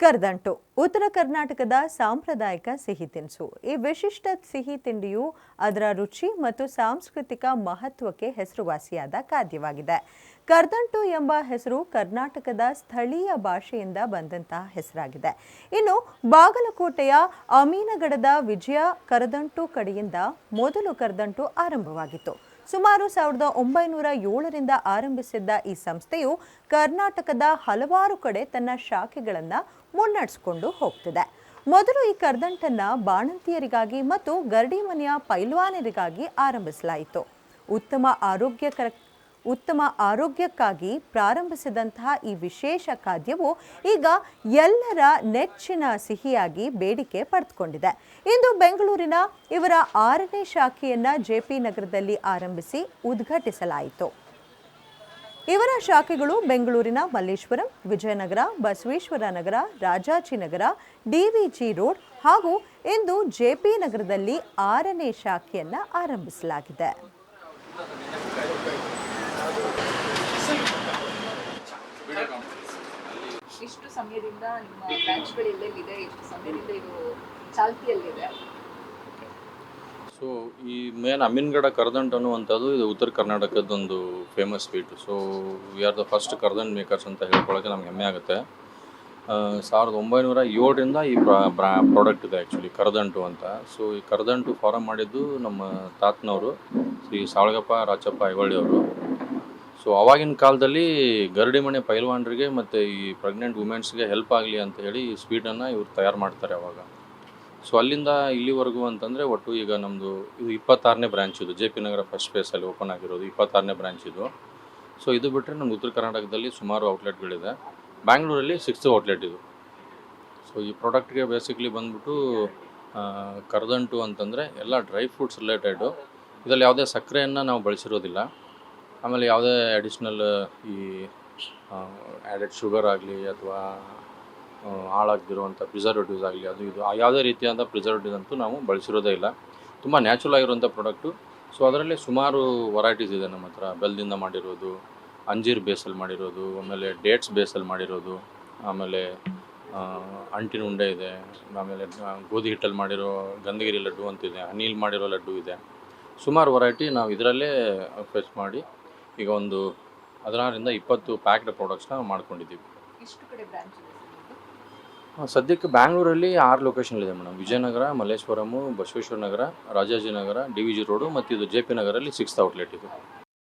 ಕರ್ದಂಟು. ಉತ್ತರ ಕರ್ನಾಟಕದ ಸಾಂಪ್ರದಾಯಿಕ ಸಿಹಿ ತಿನಿಸು. ಈ ವಿಶಿಷ್ಟ ಸಿಹಿ ತಿಂಡಿಯು ಅದರ ರುಚಿ ಮತ್ತು ಸಾಂಸ್ಕೃತಿಕ ಮಹತ್ವಕ್ಕೆ ಹೆಸರುವಾಸಿಯಾದ ಖಾದ್ಯವಾಗಿದೆ. ಕರ್ದಂಟು ಎಂಬ ಹೆಸರು ಕರ್ನಾಟಕದ ಸ್ಥಳೀಯ ಭಾಷೆಯಿಂದ ಬಂದಂತಹ ಹೆಸರಾಗಿದೆ. ಇನ್ನು ಬಾಗಲಕೋಟೆಯ ಅಮೀನಗಡದ ವಿಜಯ ಕರದಂಟು ಕಡೆಯಿಂದ ಮೊದಲು ಕರ್ದಂಟು ಆರಂಭವಾಗಿತ್ತು. ಸುಮಾರು ಸಾವಿರದ ಒಂಬೈನೂರ ಏಳರಿಂದ ಆರಂಭಿಸಿದ್ದ ಈ ಸಂಸ್ಥೆಯು ಕರ್ನಾಟಕದ ಹಲವಾರು ಕಡೆ ತನ್ನ ಶಾಖೆಗಳನ್ನು ಮುನ್ನಡೆಸಿಕೊಂಡು ಹೋಗ್ತಿದೆ. ಮೊದಲು ಈ ಕರ್ದಂಟನ್ನು ಬಾಣಂತಿಯರಿಗಾಗಿ ಮತ್ತು ಗರಡಿ ಮನೆಯ ಪೈಲ್ವಾನರಿಗಾಗಿ ಆರಂಭಿಸಲಾಯಿತು. ಉತ್ತಮ ಆರೋಗ್ಯಕರ ಉತ್ತಮ ಆರೋಗ್ಯಕ್ಕಾಗಿ ಪ್ರಾರಂಭಿಸಿದಂತಹ ಈ ವಿಶೇಷ ಖಾದ್ಯವು ಈಗ ಎಲ್ಲರ ನೆಚ್ಚಿನ ಸಿಹಿಯಾಗಿ ಬೇಡಿಕೆ ಪಡೆದುಕೊಂಡಿದೆ. ಇಂದು ಬೆಂಗಳೂರಿನ ಇವರ ಆರನೇ ಶಾಖೆಯನ್ನ ಜೆಪಿ ನಗರದಲ್ಲಿ ಆರಂಭಿಸಿ ಉದ್ಘಾಟಿಸಲಾಯಿತು. ಇವರ ಶಾಖೆಗಳು ಬೆಂಗಳೂರಿನ ಮಲ್ಲೇಶ್ವರಂ, ವಿಜಯನಗರ, ಬಸವೇಶ್ವರ ನಗರ ರಾಜಾಜಿನಗರ ಡಿವಿಜಿ ರೋಡ್ ಹಾಗೂ ಇಂದು ಜೆಪಿ ನಗರದಲ್ಲಿ ಆರನೇ ಶಾಖೆಯನ್ನ ಆರಂಭಿಸಲಾಗಿದೆ. ಸಮಯದಿಂದ ನಿಮ್ಮ ಬ್ರಾಂಚ್ಗಳು ಎಲ್ಲೆಲ್ಲಿದೆ? ಎಷ್ಟು ಸಮಯದಿಂದ ಇದು ಚಾಲ್ತಿಯಲ್ಲಿದೆ. ಸೊ ಈ ಮೇನ್ ಅಮೀನ್ಗಡ ಕರ್ದಂಟ್ ಅನ್ನುವಂಥದ್ದು ಇದು ಉತ್ತರ ಕರ್ನಾಟಕದೊಂದು famous sweet so we are the first Kardant makers ಅಂತ ಹೇಳ್ಕೊಳ್ಳೋಕೆ ನಮ್ಗೆ ಹೆಮ್ಮೆ ಆಗುತ್ತೆ. ಸಾವಿರದ ಒಂಬೈನೂರ ಏಳರಿಂದ ಈ ಪ್ರಾಡಕ್ಟ್ ಇದೆ ಆ್ಯಕ್ಚುಲಿ ಕರದಂಟು ಅಂತ. ಸೊ ಈ ಕರದಂಟು ಫಾರಮ್ ಮಾಡಿದ್ದು ನಮ್ಮ ತಾತನವರು, ಶ್ರೀ ಸಾಳಗಪ್ಪ ರಾಚಪ್ಪ ಐವಳ್ಳಿ ಅವರು ಸೊ ಅವಾಗಿನ ಕಾಲದಲ್ಲಿ ಗರಡಿ ಮನೆ ಪೈಲ್ವಾನರಿಗೆ ಮತ್ತು ಈ ಪ್ರೆಗ್ನೆಂಟ್ ವುಮೆನ್ಸ್ಗೆ ಹೆಲ್ಪ್ ಆಗಲಿ ಅಂತ ಹೇಳಿ ಈ ಸ್ವೀಟನ್ನು ಇವ್ರು ತಯಾರು ಮಾಡ್ತಾರೆ ಅವಾಗ. ಸೊ ಅಲ್ಲಿಂದ ಇಲ್ಲಿವರೆಗೂ ಅಂತಂದರೆ ಒಟ್ಟು ಈಗ ನಮ್ಮದು ಇದು ಇಪ್ಪತ್ತಾರನೇ ಬ್ರ್ಯಾಂಚ್ ಇದು. ಜೆ ಪಿ ನಗರ ಫಸ್ಟ್ ಫೇಸಲ್ಲಿ ಓಪನ್ ಆಗಿರೋದು ಇಪ್ಪತ್ತಾರನೇ ಬ್ರ್ಯಾಂಚ್ ಇದು. ಸೊ ಇದು ಬಿಟ್ಟರೆ ನಮ್ಮ ಉತ್ತರ ಕರ್ನಾಟಕದಲ್ಲಿ ಸುಮಾರು ಔಟ್ಲೆಟ್ಗಳಿದೆ ಬ್ಯಾಂಗ್ಳೂರಲ್ಲಿ ಸಿಕ್ಸ್ತ್ ಔಟ್ಲೆಟ್ ಇದು. ಸೊ ಈ ಪ್ರಾಡಕ್ಟ್ಗೆ ಬೇಸಿಕಲಿ ಬಂದ್ಬಿಟ್ಟು ಕರದಂಟು ಅಂತಂದರೆ ಎಲ್ಲ ಡ್ರೈ ಫ್ರೂಟ್ಸ್ ರಿಲೇಟೆಡು ಇದರಲ್ಲಿ ಯಾವುದೇ ಸಕ್ಕರೆಯನ್ನು ನಾವು ಬಳಸಿರೋದಿಲ್ಲ. ಆಮೇಲೆ ಯಾವುದೇ ಅಡಿಷ್ನಲ್ ಈ ಆ್ಯಡೆಡ್ ಶುಗರ್ ಆಗಲಿ ಅಥವಾ ಹಾಳಾಗ್ದಿರುವಂಥ ಪ್ರಿಸರ್ವೇಟಿವ್ಸ್ ಆಗಲಿ ಅದು ಇದು ಯಾವುದೇ ರೀತಿಯಾದ ಪ್ರಿಸರ್ವೇಟಿವ್ಸ್ ಅಂತೂ ನಾವು ಬಳಸಿರೋದೇ ಇಲ್ಲ. ತುಂಬ ನ್ಯಾಚುರಲ್ ಆಗಿರುವಂಥ ಪ್ರಾಡಕ್ಟು ಸೊ ಅದರಲ್ಲಿ ಸುಮಾರು ವೆರೈಟೀಸ್ ಇದೆ ನಮ್ಮ ಹತ್ರ. ಬೆಲ್ಲದಿಂದ ಮಾಡಿರೋದು, ಅಂಜೀರ್ ಬೇಸಲ್ಲಿ ಮಾಡಿರೋದು, ಆಮೇಲೆ ಡೇಟ್ಸ್ ಬೇಸಲ್ಲಿ ಮಾಡಿರೋದು, ಆಮೇಲೆ ಅಂಟಿನ ಉಂಡೆ ಇದೆ, ಆಮೇಲೆ ಗೋಧಿ ಹಿಟ್ಟಲ್ಲಿ ಮಾಡಿರೋ ಗಂಧಗಿರಿ ಲಡ್ಡು ಅಂತಿದೆ ಅನಿಲ್ ಮಾಡಿರೋ ಲಡ್ಡು ಇದೆ. ಸುಮಾರು ವೆರೈಟಿ ನಾವು ಇದರಲ್ಲೇ ಫೆಚ್ ಮಾಡಿ ಈಗ ಒಂದು ಹದಿನಾರರಿಂದ ಇಪ್ಪತ್ತು ಪ್ಯಾಕ್ಡ್ ಪ್ರಾಡಕ್ಟ್ಸ್ನ ಮಾಡ್ಕೊಂಡಿದ್ದೀವಿ. ಎಷ್ಟು ಕಡೆ ಬ್ರಾಂಚ್ ಸದ್ಯಕ್ಕೆ ಬ್ಯಾಂಗ್ಳೂರಲ್ಲಿ ಆರು ಲೊಕೇಶನ್ ಇದೆ madam Vijayanagar Malleshwaram Basaveshwara Nagar Rajajinagar D V G road ಮತ್ತು ಇದು ಜೆ ಪಿ ನಗರಲ್ಲಿ ಸಿಕ್ಸ್ತ್ ಔಟ್ಲೆಟ್ ಇದು.